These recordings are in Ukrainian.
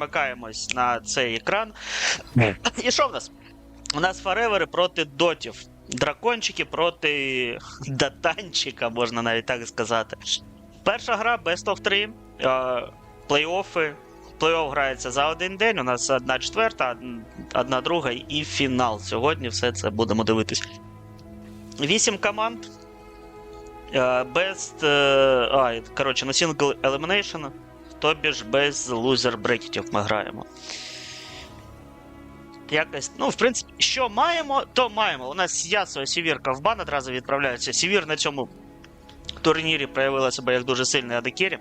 перемикаємось на цей екран. І що в нас? У нас фаревери проти дотів. Дракончики проти датанчика, можна навіть так сказати. Перша гра Best of 3. е, Плей-оффи. Плей-офф грається за один день. У нас одна четверта, одна друга і фінал. Сьогодні все це будемо дивитись. Вісім команд. Е, Best. е, А, коротше, на Single Elimination. Тобі ж без лузер брекетів ми граємо. Якось, ну, в принципі, що маємо, то маємо. У нас Ясо Сівірка в бан одразу відправляється. Сівір на цьому турнірі проявила себе як дуже сильний адекері.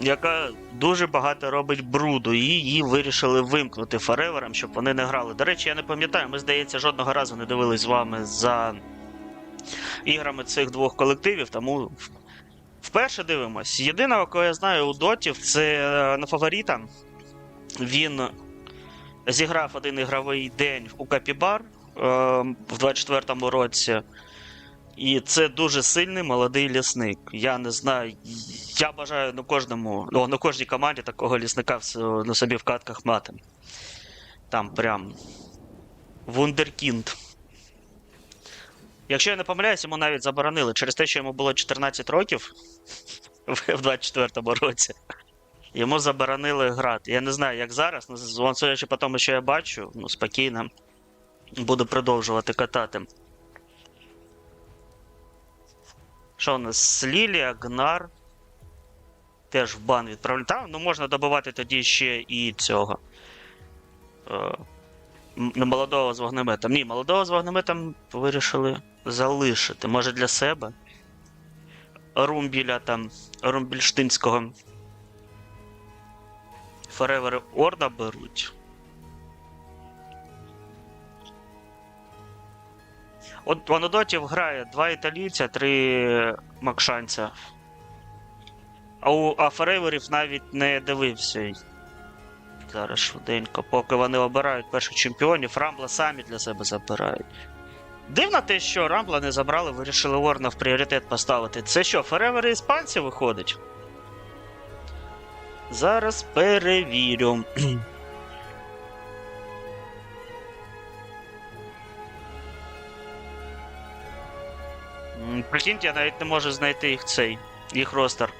Яка дуже багато робить бруду, і її вирішили вимкнути фареверам, щоб вони не грали. До речі, я не пам'ятаю, ми, здається, жодного разу не дивились з вами за іграми цих двох колективів, тому вперше дивимось. Єдиного, кого я знаю у дотів, це е, на фаворита. Він зіграв один ігровий день у Капібар е, в 24-му році. І це дуже сильний молодий лісник. Я не знаю. Я бажаю на кожному, ну, на кожній команді такого лісника на собі в катках мати. Там прям. Вундеркінд. Якщо я не помиляюсь, йому навіть заборонили через те, що йому було 14 років в 24-му році. Йому заборонили грати. Я не знаю, як зараз, ну, з- судячи по тому, що я бачу, ну, спокійно буду продовжувати катати. Що у нас? Лілія, Гнар. Теж в бан відправляють. Там, ну можна добивати тоді ще і цього. Е, молодого з вогнеметом. Ні, молодого з вогнеметом вирішили залишити. Може для себе. Румбіля там, Румбільштинського. Форевери Орда беруть. От в Анодотів грає два італійця, три макшанця. А у а Фореверів навіть не дивився. Зараз швиденько, поки вони обирають перших чемпіонів, Рамбла самі для себе забирають. Дивно те, що Рамбла не забрали, вирішили Орна в пріоритет поставити. Це що, Форевери іспанці виходить? Зараз перевірю. Прикиньте, я навіть не можу знайти їх цей, їх ростер.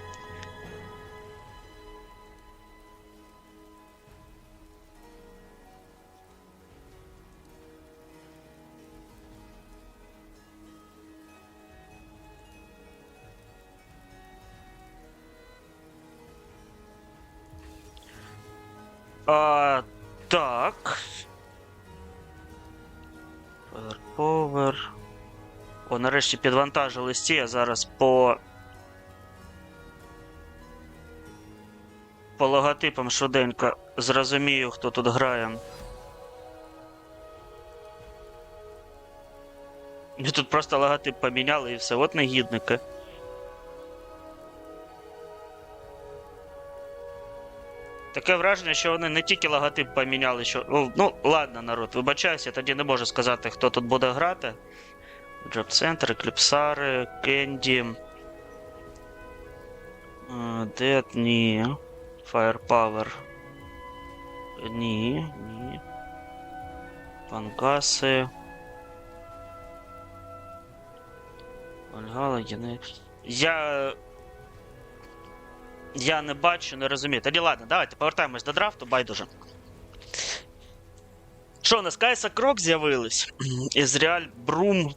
Нарешті підвантажили сті, я зараз по. По логотипам швиденько зрозумію, хто тут грає. І тут просто логотип поміняли і все. От негідники. Таке враження, що вони не тільки логотип поміняли, що. Ну, ну ладно, народ, вибачаюся, я тоді не можу сказати, хто тут буде грати. Джоб Центр, Екліпсари, Кенді. Дед, ні. Firepower. Ні, ні. Пангаси. Вальгала, Гіне. Я. Я не бачу, не розумію. Тоді ладно, давайте повертаємось до драфту, байдуже. Що, у нас Кайса Крок з'явились? Ізреаль Брум.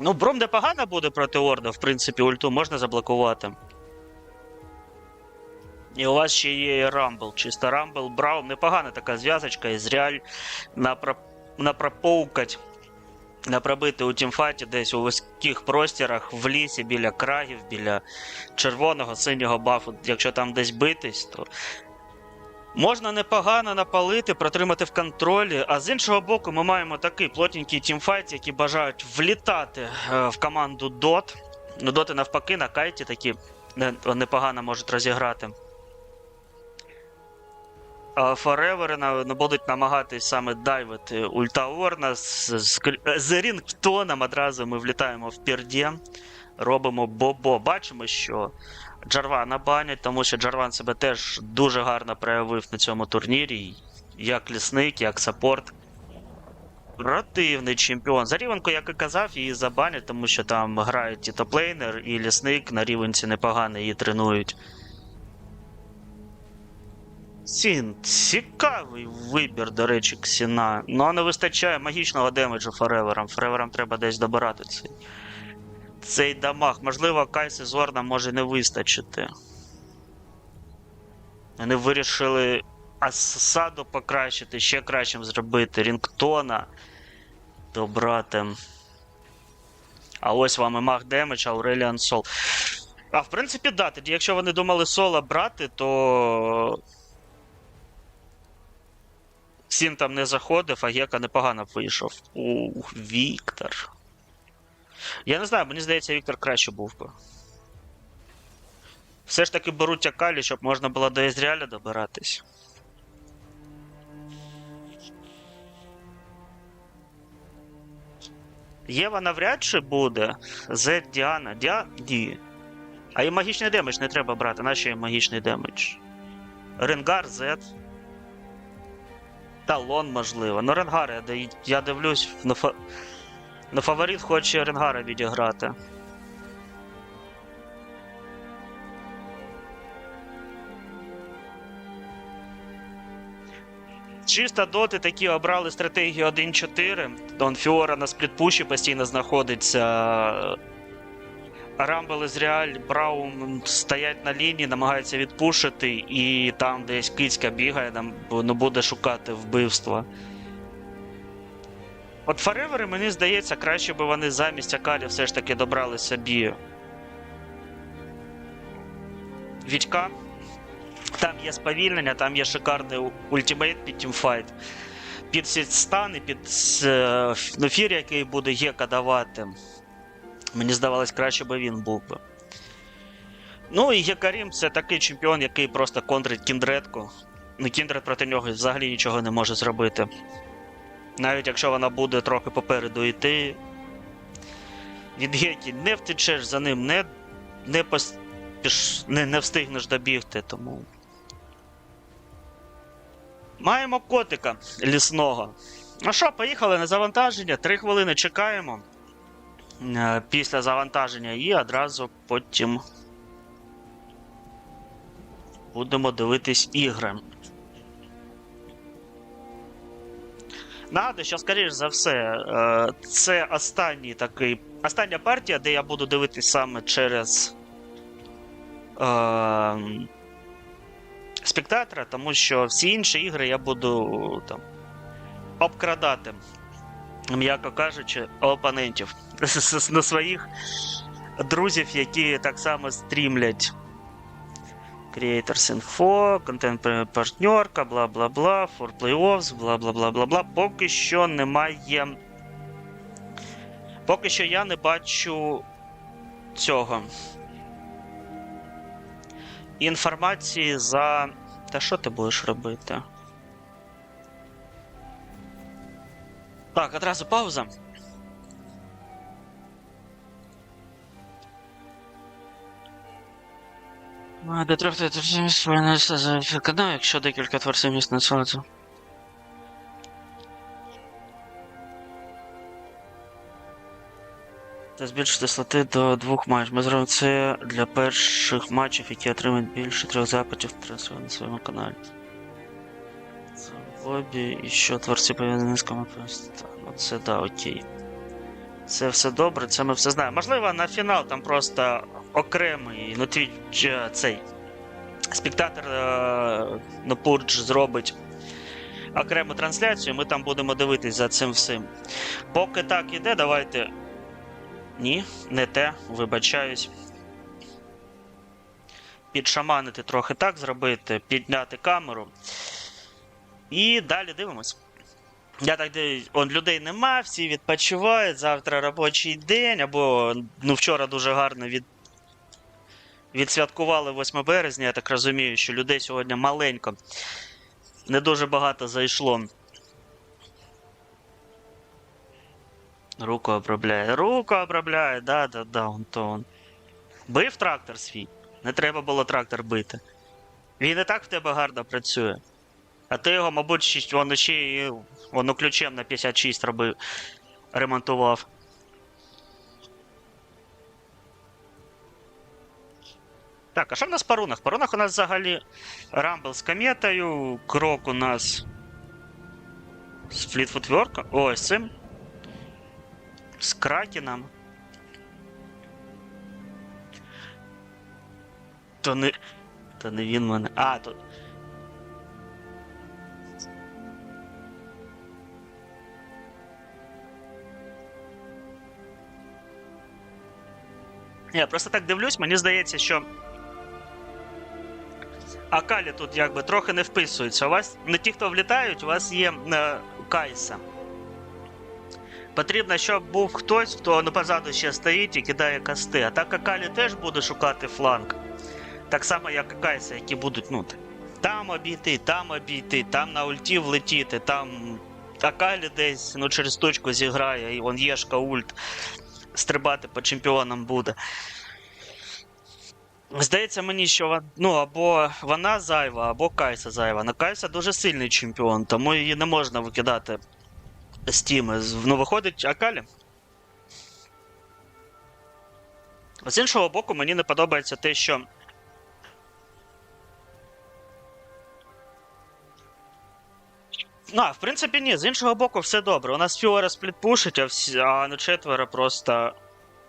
Ну, Брум непогано буде проти Орда, в принципі, ульту можна заблокувати. І у вас ще є Рамбл. Чисто Рамбл, Браун. Непогана така зв'язочка. Ізреаль напро... напропоукать. Напробити у тімфаті десь у вузьких простірах, в лісі, біля крагів, біля червоного, синього бафу. Якщо там десь битись, то можна непогано напалити, протримати в контролі. А з іншого боку, ми маємо такий плотненький тімфайт, які бажають влітати е, в команду DOT. Ну, доти навпаки, на кайті такі непогано можуть розіграти. Форевери будуть намагатись саме дайвити Ульта Орна з, з, з Рінгтоном одразу ми влітаємо в пірді, робимо бобо. Бачимо, що Джарвана банять, тому що Джарван себе теж дуже гарно проявив на цьому турнірі. Як лісник, як саппорт. Противний чемпіон. За рівенку, як і казав, її забанять, тому що там грають і топлейнер, і лісник на рівенці непогано її тренують. Сін, цікавий вибір, до речі, Ксіна. Ну, не вистачає магічного демеджу Фореверам. Фореверам треба десь добирати цей, цей дамаг. Можливо, Кайси Зорна може не вистачити. Вони вирішили Асаду покращити, ще кращим зробити. Рінгтона добрати. А ось вам і маг демедж, Ауреліан Сол. А в принципі, да, тоді, якщо вони думали соло брати, то. Сін там не заходив, а Гека непогано вийшов. Ух, Віктор. Я не знаю, мені здається, Віктор краще був би. Все ж таки беруть Акалі, щоб можна було до Ізріаля добиратись. Єва навряд чи буде. З Діана. Діа... Ді. А і магічний демедж не треба брати. Нащо їм магічний демедж? Ренгар, Зет. Талон, можливо. Ну, Ренгар, я, дивлюсь, ну. Ну фаворит хоче Ренгара відіграти. Чисто доти такі обрали стратегію 1-4. Дон Фіора на сплітпуші постійно знаходиться. Рамбл Ізріаль, Браум стоять на лінії, намагаються відпушити, і там десь кицька бігає, там ну, буде шукати вбивства. От Фаревери, мені здається, краще би вони замість Акалі все ж таки добрали собі. Вітька. Там є сповільнення, там є шикарний ультимейт під тімфайт. Під стан і під е, ну, який буде Гека давати. Мені здавалось, краще би він був би. Ну і Гекарім це такий чемпіон, який просто контрить кіндредку. Ну, Кіндред проти нього взагалі нічого не може зробити. Навіть якщо вона буде трохи попереду йти. Від Гекі не втечеш за ним, не, не, поспіш, не, не встигнеш добігти, тому. Маємо котика лісного. Ну що, поїхали на завантаження. Три хвилини чекаємо е, після завантаження і одразу потім будемо дивитись ігри. Нагадую, що, скоріш за все, е, це останній такий. Остання партія, де я буду дивитись саме через е, спектатора, тому що всі інші ігри я буду там обкрадати, м'яко кажучи, опонентів на своїх друзів, які так само стрімлять. Creators Info, контент партнерка, бла бла бла, for playoffs, бла бла бла бла бла. Поки що немає. Поки що я не бачу цього. Інформації за. Та що ти будеш робити? Так, одразу пауза. Творців місць повернувся за канал, якщо декілька творців місць на сонце. Та збільшити слоти до двох матчів. Ми зробимо це для перших матчів, які отримають більше трьох запитів трансферу на своєму каналі. Це лобі і що творці повинні з коментарі. Ну це да, окей. Це все добре, це ми все знаємо. Можливо, на фінал там просто окремий, ну твіч е, цей спектатор е, ну, Пурдж зробить окрему трансляцію, ми там будемо дивитись за цим всім. Поки так іде, давайте. Ні, не те, вибачаюсь. Підшаманити трохи так зробити, підняти камеру. І далі дивимось. Я так дивлюсь, он людей нема, всі відпочивають, завтра робочий день, або ну, вчора дуже гарно від... відсвяткували 8 березня, я так розумію, що людей сьогодні маленько. Не дуже багато зайшло. Руку обробляє. Руку обробляє, да, да, да, он то он. Бив трактор свій. Не треба було трактор бити. Він і так в тебе гарно працює. А ти його, мабуть, ще- воно ключем на 56 робив, ремонтував. Так, а що в нас по рунах? По рунах у нас взагалі Рамбл з кометою, крок у нас з флітфутверком. Ой, з цим. З Кракеном. То не. То не він мене. А, то. Я просто так дивлюсь, мені здається, що. Акалі тут якби трохи не вписується. У вас не ті, хто влітають, у вас є е, Кайса. Потрібно, щоб був хтось, хто ну, позаду ще стоїть і кидає касти. А так Акалі теж буде шукати фланг. Так само, як і Кайса, які будуть, ну, там обійти, там обійти, там на ульті влетіти, там Акалі десь ну, через точку зіграє, і вон Єшка ульт стрибати по чемпіонам буде. Здається мені, що ну, або вона зайва, або Кайса зайва. На Кайса дуже сильний чемпіон, тому її не можна викидати з тіми. Ну, виходить Акалі. З іншого боку, мені не подобається те, що. Ну, в принципі, ні, з іншого боку, все добре. У нас Фіора сплітпушить, а, всі, а на четверо просто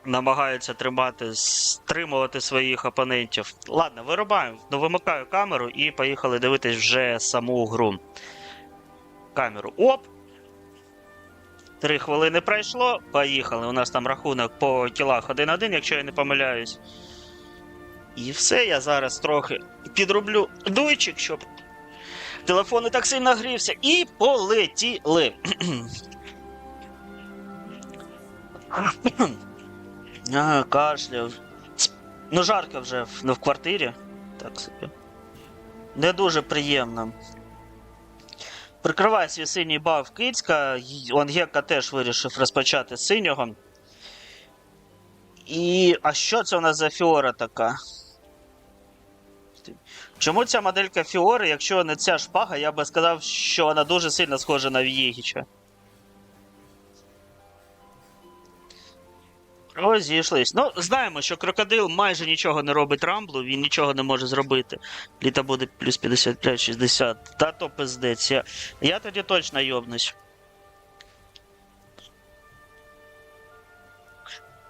намагаються тримати, стримувати своїх опонентів. Ладно, вирубаємо, ну, вимикаю камеру і поїхали дивитись вже саму гру. Камеру. Оп! Три хвилини пройшло. Поїхали. У нас там рахунок по кілах 1-1, якщо я не помиляюсь. І все, я зараз трохи підроблю дуйчик, щоб телефон не так сильно грівся. І полетіли. а, кашляв. Ну, жарко вже в- ну, в квартирі. Так собі. Не дуже приємно. Прикриває свій синій баф Кицька. й- Он Гека теж вирішив розпочати синього. І. А що це у нас за фіора така? Чому ця моделька Фіори, якщо не ця шпага, я би сказав, що вона дуже сильно схожа на В'єгіча. Розійшлись. Ну, знаємо, що крокодил майже нічого не робить рамблу, він нічого не може зробити. Літа буде плюс 55-60. Та то пиздець. Я, я тоді точно йобнусь.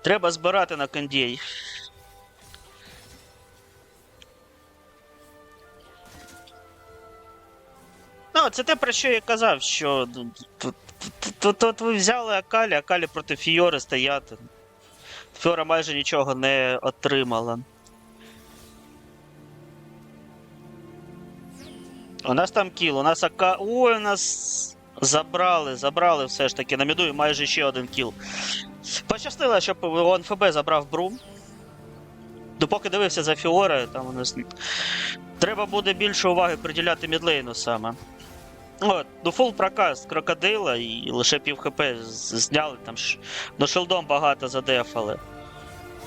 Треба збирати на кондей. Ну, це те, про що я казав, що тут, ви взяли Акалі, Акалі проти Фіори стояти. Фіора майже нічого не отримала. У нас там кіл, у нас АК. Ой, у нас забрали, забрали все ж таки на міду і майже ще один кіл. Пощастило, щоб ОНФБ забрав Брум. Допоки дивився за Фіорою, там у нас. Треба буде більше уваги приділяти мідлейну саме. От, ну фул прокаст крокодила і лише пів хп зняли там. Ну, шилдом багато задефали.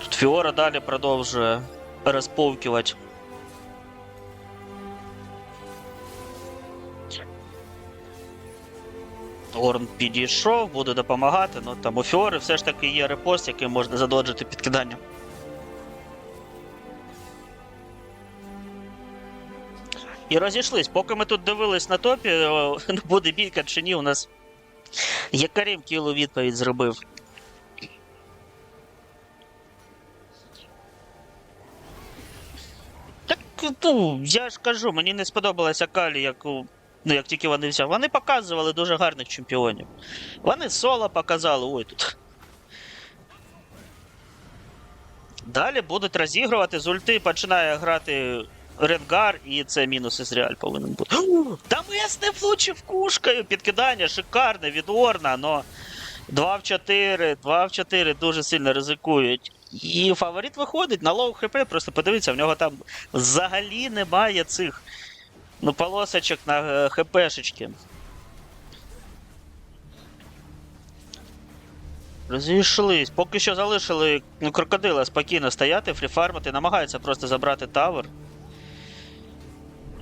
Тут Фіора далі продовжує розповкувати. Орн підійшов, буде допомагати, ну там у Фіори все ж таки є репост, який можна задоджити підкидання. І розійшлись. Поки ми тут дивились на топі, о, буде бійка чи ні, у нас Якарім кілу відповідь зробив. Так, ну, я ж кажу, мені не сподобалася Калі, як, у- ну, як тільки вони взяли. Вони показували дуже гарних чемпіонів. Вони соло показали, ой тут. Далі будуть розігрувати, з ульти починає грати Ренгар, і це мінус із реаль повинен бути. Та Мес не влучив кушкою. Підкидання шикарне від Орна, но 2 в 4, 2 в 4 дуже сильно ризикують. І фаворит виходить на лоу хп, просто подивіться, в нього там взагалі немає цих ну, полосочок на е, хпшечки. Розійшлись. Поки що залишили ну, крокодила спокійно стояти, фріфармити, намагаються просто забрати тавер.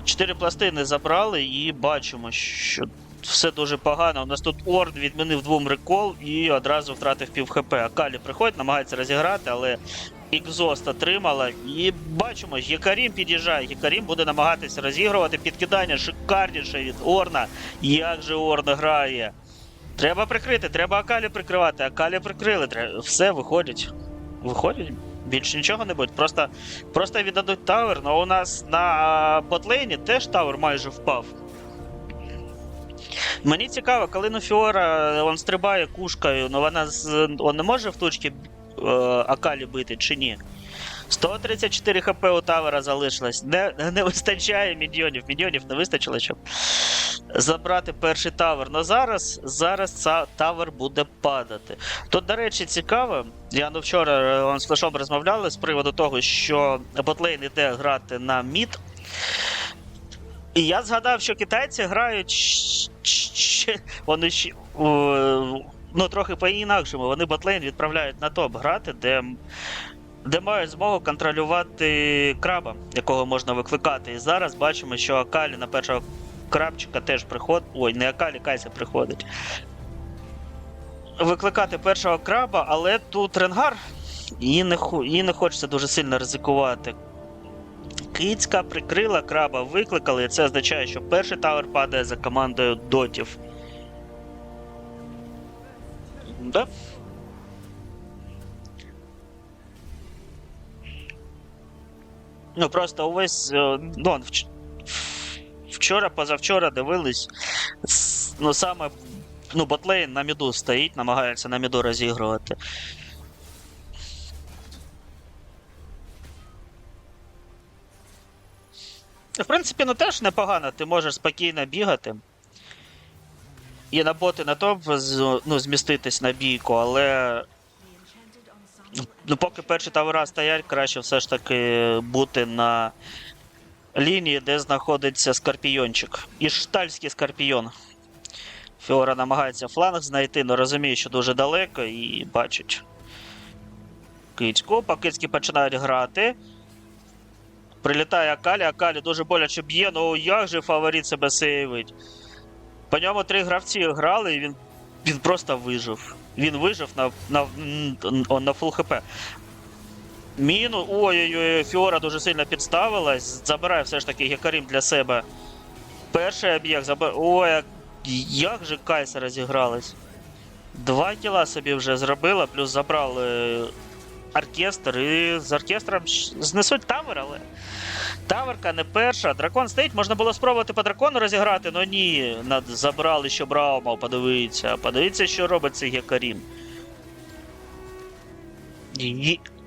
Чотири пластини забрали і бачимо, що все дуже погано. У нас тут Орд відмінив двом рекол і одразу втратив пів хп. Акалі приходить, намагається розіграти, але Екзост отримала. І бачимо, Єкарім під'їжджає. Єкарім буде намагатися розігрувати підкидання шикарніше від Орна. Як же Орн грає? Треба прикрити, треба Акалі прикривати. Акалі прикрили. Все, виходять. Виходять. Більше нічого не буде. Просто, просто віддадуть тавер, але у нас на ботлейні теж тавер майже впав. Мені цікаво, коли Нуфіора він стрибає кушкою, ну вона з, он не може в точці е, Акалі бити чи ні? 134 хп у тавера залишилось. Не, не вистачає мільйонів. Мільйонів не вистачило, щоб забрати перший тавер. Но зараз, зараз ця тавер буде падати. Тут, до речі, цікаво. Я ну вчора е, он, з Флешом розмовляли з приводу того, що ботлейн іде грати на мід. І я згадав, що китайці грають вони ще е, ну, трохи по-інакшому. Вони ботлейн відправляють на топ грати, де, де мають змогу контролювати краба, якого можна викликати. І зараз бачимо, що Акалі на першого крабчика теж приходить. Ой, не Акалі, Кайся приходить. Викликати першого краба, але тут ренгар. І не, і не хочеться дуже сильно ризикувати. Кицька прикрила краба, викликали, і це означає, що перший тавер падає за командою дотів. Да? Ну просто увесь. е, Ну, вчора, позавчора дивились. Ну, саме. Ну, ботлейн на міду стоїть, намагається на міду розігрувати. В принципі, ну теж непогано, ти можеш спокійно бігати. І на боти на топ ну, зміститись на бійку, але. Ну, поки перші тавера стоять, краще все ж таки бути на лінії, де знаходиться скорпіончик. І штальський скорпіон. Фіора намагається фланг знайти, але розуміє, що дуже далеко і бачить. Кицьку. Покицькі починають грати. Прилітає Акалі, Акалі дуже боляче б'є, ну як же фаворит себе сейвить. По ньому три гравці грали, і він, він просто вижив. Він вижив на, на, на, фул хп. Міну. Ой-ой-ой, Фіора дуже сильно підставилась. Забирає все ж таки Гекарім для себе. Перший об'єкт забирає. Ой, як- же Кайса розігралась. Два кіла собі вже зробила, плюс забрали оркестр, і з оркестром знесуть тавер, але. Таверка не перша. Дракон стоїть, можна було спробувати по дракону розіграти, але ні. Забрали ще Браума, подивіться. Подивіться, що робить цей Гекарім.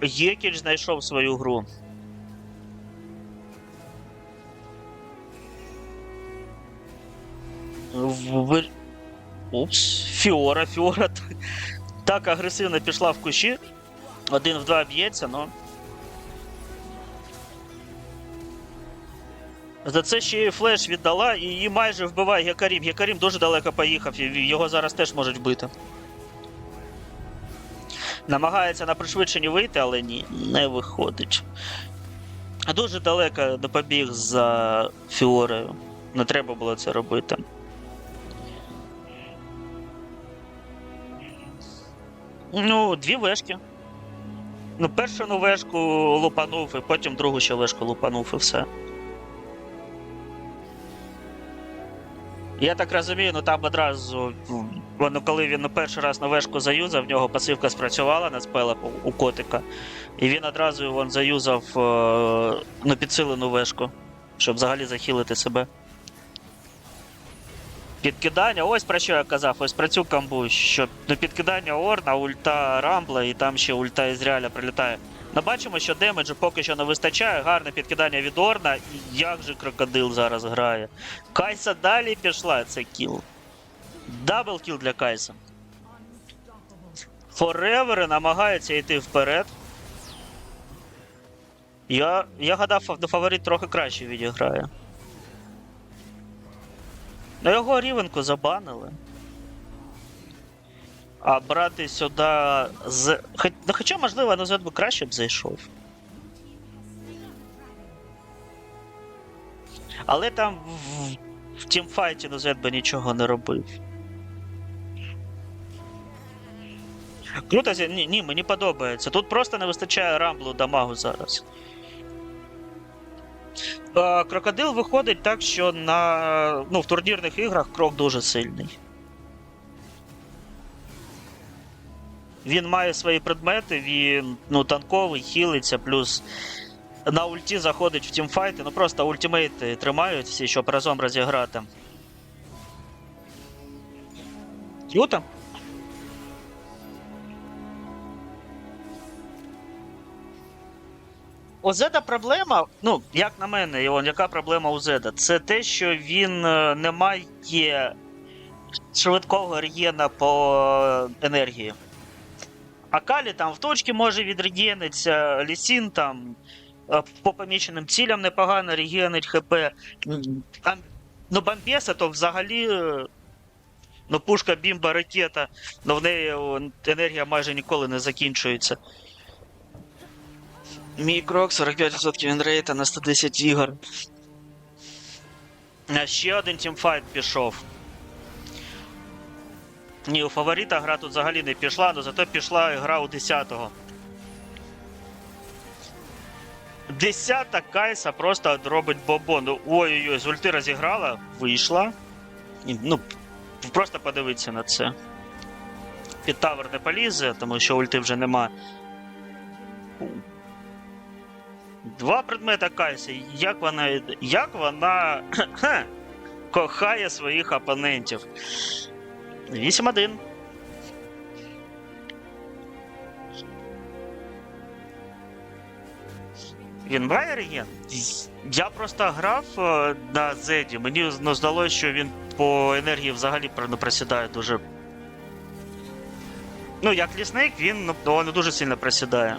Єкіч знайшов свою гру. В... Упс, Фіора, Фіора так, агресивно пішла в кущі. Один в два б'ється, но. За це ще й флеш віддала і її майже вбиває Гекарім. Гекарім дуже далеко поїхав, і його зараз теж можуть вбити. Намагається на пришвидшенні вийти, але ні, не виходить. Дуже далеко не побіг за Фіорею. Не треба було це робити. Ну, дві вешки. Ну, першу ну, вешку лупанув, і потім другу ще вешку лупанув і все. Я так розумію, ну там одразу, ну, коли він перший раз на вешку заюзав, в нього пасивка спрацювала на спелах у, котика. І він одразу вон, заюзав ну, підсилену вешку, щоб взагалі захилити себе. Підкидання, ось про що я казав, ось про цю камбу, що ну, підкидання Орна, ульта Рамбла і там ще ульта Ізраїля прилітає. Ну, бачимо, що демеджу поки що не вистачає. Гарне підкидання від Орна. І як же крокодил зараз грає. Кайса далі пішла, це кіл. Дабл кіл для Кайса. Форевери намагаються йти вперед. Я, я гадав, фа- фаворит трохи краще відіграє. Ну його рівенку забанили. А брати сюди з. Хоч... Ну, хоча, можливо, назад би краще б зайшов. Але там в, в тімфайті Нозет би нічого не робив. Круто, ні, ні, мені подобається. Тут просто не вистачає рамблу дамагу зараз. Е, Крокодил виходить так, що на, ну, в турнірних іграх крок дуже сильний. Він має свої предмети, він ну, танковий, хілиться, плюс на ульті заходить в тімфайти, ну просто ультимейти тримають всі, щоб разом розіграти. Круто. У Зеда проблема, ну, як на мене, Іван, яка проблема у Зеда? Це те, що він е, не має швидкого регена по енергії. А Калі там в точці може відрегенитися, Лісін там е, по поміченим цілям непогано регенить ХП. А, ну, Бомбеса то взагалі. е, Ну, пушка, бімба, ракета, ну в неї енергія майже ніколи не закінчується. Мій крок 45% вінрейта на 110 ігор. А ще один тімфайт пішов. Ні, у фаворита гра тут взагалі не пішла, але зато пішла гра у 10-го. Десята Кайса просто робить бобон. Ну, Ой-ой-ой, з ульти розіграла, вийшла. Ну, просто подивитися на це. Під тавер не полізе, тому що ульти вже нема. Два предмета Кайси. Як вона. Як вона кохає своїх опонентів. 8-1. Він має реген? Я просто грав е, на Зеді. Мені ну, здалося, що він по енергії взагалі про- ну, просідає дуже. Ну, як лісник, він ну, дуже сильно просідає.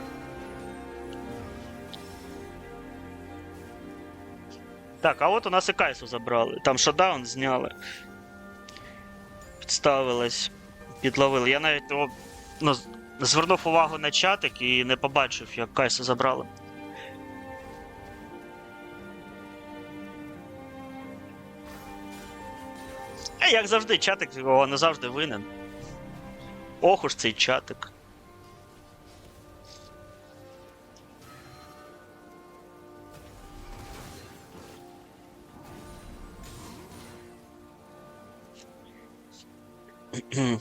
Так, а от у нас і Кайсу забрали. Там шатдаун зняли. Підставилась, підловили. Я навіть о, ну, звернув увагу на чатик і не побачив, як Кайса забрали. А як завжди, чатик його не завжди винен. Ох уж цей чатик.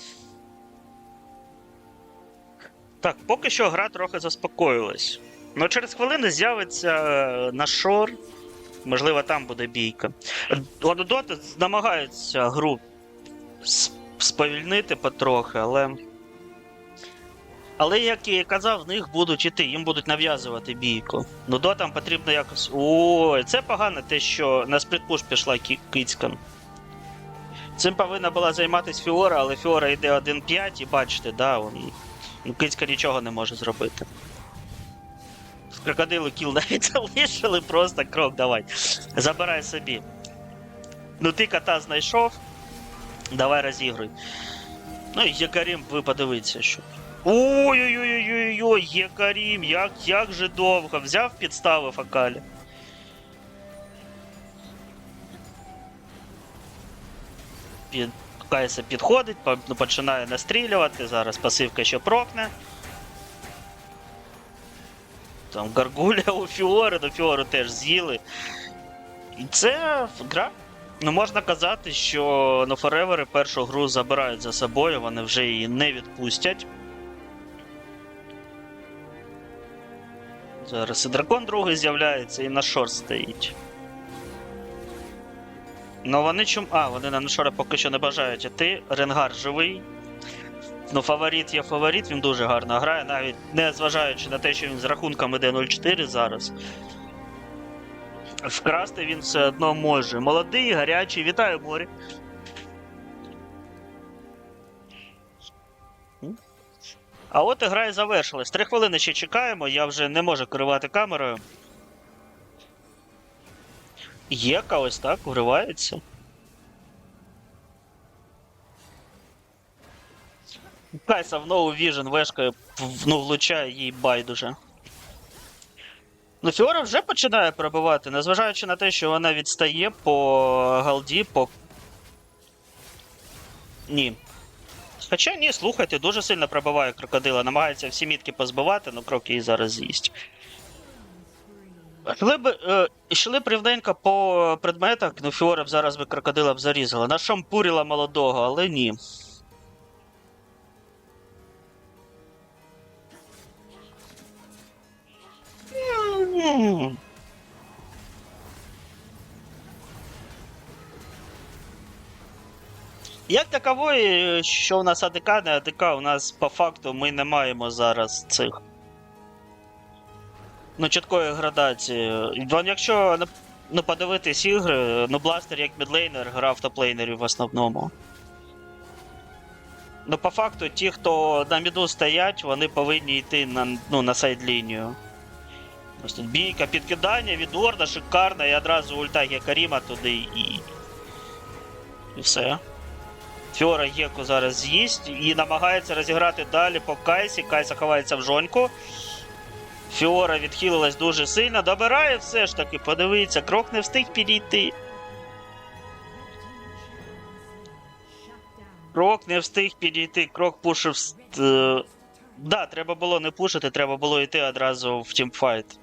Так, поки що гра трохи заспокоїлась. Ну, через хвилину з'явиться е, на шор. Можливо, там буде бійка. Ладодоти намагаються гру сповільнити потрохи, але. Але, як я казав, в них будуть іти, їм будуть нав'язувати бійку. Ну дотам потрібно якось. Ой, це погано те, що на сплітпуш пішла Кицька. Цим повинна була займатися Фіора, але Фіора йде 1-5 і бачите, да, он... ну, Кицька нічого не може зробити. Крокодилу кіл навіть залишили, просто крок давай. Забирай собі. Ну ти кота знайшов. Давай розігруй. Ну і ви подивіться, що. Ой-ой-ой-ой-ой, Єкарім, як, як же довго. Взяв підставив Акалі. Під... Кайса підходить, ну, починає настрілювати. Зараз пасивка ще прокне. Там Гаргуля у Фіори, до Фіори теж з'їли. І це гра. Ну, можна казати, що ну, Форевери першу гру забирають за собою, вони вже її не відпустять. Зараз і дракон другий з'являється, і на шор стоїть. Ну вони чом. А, вони на Нашора поки що не бажають іти. Ренгар живий. Ну, фаворит є фаворит, він дуже гарно грає, навіть не зважаючи на те, що він з рахунком іде 0-4 зараз. Вкрасти він все одно може. Молодий, гарячий, вітаю морі. А от і гра завершилась. Три хвилини ще чекаємо, я вже не можу керувати камерою. Єка ось так вривається. Кайса в нову Vision вешкає, ну, влучає їй байдуже. Ну, Фіора вже починає пробивати, незважаючи на те, що вона відстає по галді, по. Ні. Хоча ні, слухайте, дуже сильно пробиває крокодила, намагається всі мітки позбивати, ну крок її зараз з'їсть. Йшли б, е, йшли б по предметах, ну Фіора б зараз би крокодила б зарізала. Нашампурила молодого, але ні. Як такової, що у нас АДК, не АДК, у нас по факту ми не маємо зараз цих. Ну, чіткої градації. Якщо ну, подивитись ігри, ну бластер як мідлейнер грав топлейнерів в основному. Ну, по факту, ті, хто на міду стоять, вони повинні йти на, ну, на сайд-лінію. Тут бійка, підкидання від Орда, шикарно, і одразу ульта Гекаріма туди і. І все. Фіора Геку зараз з'їсть і намагається розіграти далі по Кайсі. Кайса ховається в жоньку. Фіора відхилилась дуже сильно. Добирає все ж таки, подивіться, крок не встиг підійти. Крок не встиг підійти, крок пушив. е, Да, треба було не пушити, треба було йти одразу в тімфайт.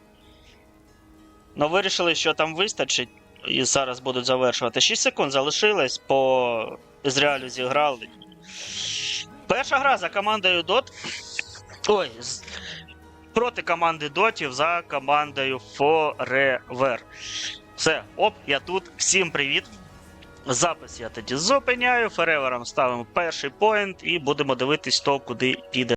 Ну, вирішили, що там вистачить, і зараз будуть завершувати. 6 секунд залишилось, по Ізраїлю зіграли. Перша гра за командою Дот. Ой, проти команди Дотів за командою Forever. Все, оп, я тут. Всім привіт. Запис я тоді зупиняю. Феревером ставимо перший поінт і будемо дивитись, то куди піде.